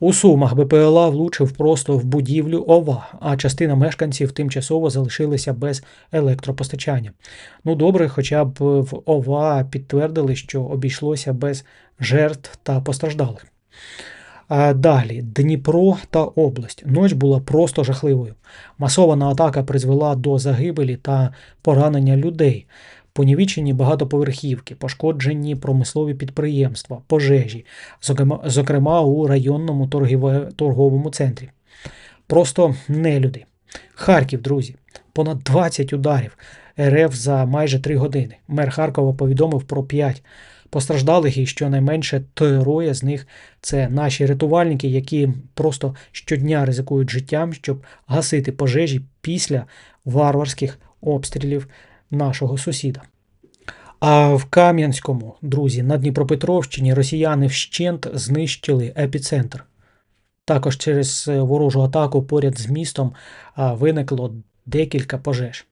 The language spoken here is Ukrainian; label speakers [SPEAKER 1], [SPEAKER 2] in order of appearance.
[SPEAKER 1] У Сумах БПЛА влучив просто в будівлю ОВА, а частина мешканців тимчасово залишилися без електропостачання. Ну добре, хоча б в ОВА підтвердили, що обійшлося без жертв та постраждалих. Далі Дніпро та область. Ніч була просто жахливою. Масована атака призвела до загибелі та поранення людей. Понівічені багатоповерхівки, пошкоджені промислові підприємства, пожежі, зокрема, у районному торговому центрі. Просто нелюди. Харків, друзі, понад 20 ударів РФ за майже 3 години. Мер Харкова повідомив про 5 постраждалих, і щонайменше троє з них це наші рятувальники, які просто щодня ризикують життям, щоб гасити пожежі після варварських обстрілів нашого сусіда. А в Кам'янському, друзі, на Дніпропетровщині росіяни вщент знищили епіцентр. Також через ворожу атаку поряд з містом виникло декілька пожеж.